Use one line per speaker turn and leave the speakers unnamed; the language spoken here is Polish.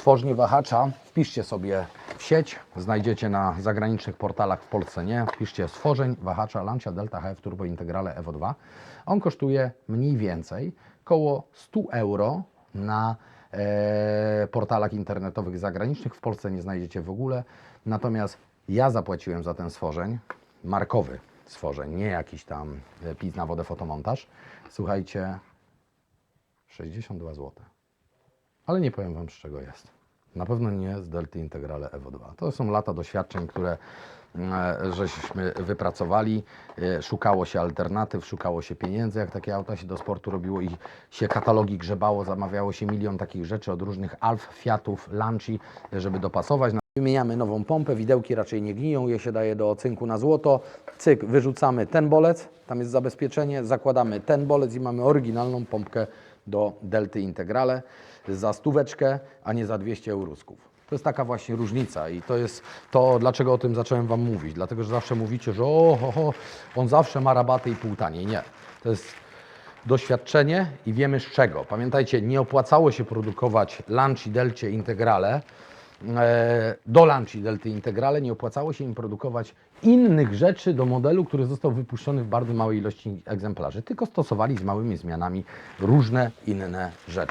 Tworznie wahacza, wpiszcie sobie w sieć, znajdziecie na zagranicznych portalach, w Polsce nie, wpiszcie stworzeń wahacza Lancia Delta HF Turbo Integrale Evo 2. On kosztuje mniej więcej około 100 euro na e, portalach internetowych zagranicznych, w Polsce nie znajdziecie w ogóle, natomiast ja zapłaciłem za ten stworzeń, markowy stworzeń, nie jakiś tam e, pis na wodę fotomontaż, słuchajcie, 62 zł. Ale nie powiem Wam, z czego jest. Na pewno nie z Delty Integrale Evo 2. To są lata doświadczeń, które e, żeśmy wypracowali. E, Szukało się alternatyw, szukało się pieniędzy, jak takie auta się do sportu robiło i się katalogi grzebało, zamawiało się milion takich rzeczy od różnych Alf, Fiatów, Lanci, żeby dopasować. Wymieniamy nową pompę, widełki raczej nie gniją, je się daje do cynku na złoto. Cyk, wyrzucamy ten bolec, tam jest zabezpieczenie, zakładamy ten bolec i mamy oryginalną pompkę do Delty Integrale za stóweczkę, a nie za 200 eurusków. To jest taka właśnie różnica i to jest to, dlaczego o tym zacząłem Wam mówić. Dlatego, że zawsze mówicie, że o, ho, ho, on zawsze ma rabaty i pół taniej. Nie. To jest doświadczenie i wiemy z czego. Pamiętajcie, nie opłacało się produkować Lanci Delcie Integrale, do Lanci Delty Integrale nie opłacało się im produkować innych rzeczy do modelu, który został wypuszczony w bardzo małej ilości egzemplarzy, tylko stosowali z małymi zmianami różne inne rzeczy.